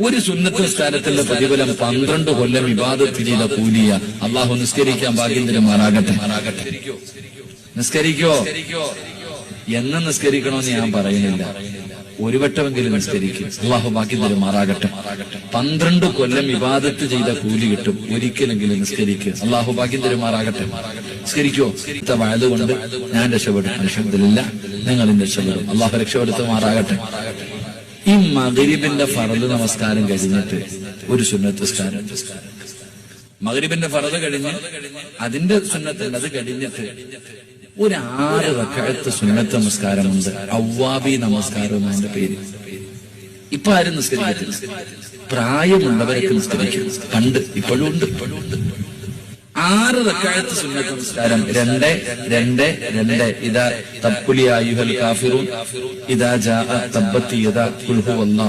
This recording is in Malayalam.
ഒരു സുന്നത്ത് സ്ഥാനത്തിന്റെ പ്രതിഫലം പന്ത്രണ്ട് കൊല്ലം വിവാദത്തിൽ ചെയ്ത കൂലിയ അള്ളാഹു നിസ്കരിക്കാൻ ഭാഗ്യം നിസ്കരിക്കോ? എന്ന് നിസ്കരിക്കണമെന്ന് ഞാൻ പറയുന്നില്ല. ഒരു വട്ടമെങ്കിലും നിസ്കരിക്കും. അള്ളാഹു ബാക്കി തരുമാറാകട്ടെ പന്ത്രണ്ട് കൊല്ലം വിവാദത്ത് ചെയ്ത കൂലി കിട്ടും. ഒരിക്കലെങ്കിലും നിസ്കരിക്കുക അള്ളാഹു ബാക്കി തരുമാറാകട്ടെ നിസ്കരിക്കോ? വായതുകൊണ്ട് വയത് കൊണ്ട് ഞാൻ രക്ഷപ്പെടും. രക്ഷപ്പെടില്ല നിങ്ങളും രക്ഷപ്പെടും അള്ളാഹു രക്ഷപ്പെടുത്തുമാറാകട്ടെ. ഈ മകരിബിന്റെ ഫറത് നമസ്കാരം കഴിഞ്ഞിട്ട് ഒരു സുന്നത്ത് സ്കാരം മകരിബിന്റെ ഫറത് കഴിഞ്ഞ് അതിന്റെ സുന്നത്ത് അത് കഴിഞ്ഞിട്ട് ഒരു ആറ് വക്കാലത്ത് സുന്നത്ത് നമസ്കാരമുണ്ട്. അവ്വാബി നമസ്കാരം എന്നാ പേര്. ഇപ്പൊ ആരും നിസ്കരിക്കത്തില്ല. പ്രായമുള്ളവരൊക്കെ നിസ്കരിക്കും. പണ്ട് ഇപ്പോഴും ഉണ്ട് ഇപ്പോഴും ഉണ്ട്. ആറ് റക്കായത്ത് സുന്നത്ത് നമസ്കാരം രണ്ട് രണ്ട് രണ്ട്. ഇതാ തബ്കുലിയ അയ്യുഹൽ കാഫിറു ഇതാ ജാ തബ്ബത്തി ഇതാ കുൽഹു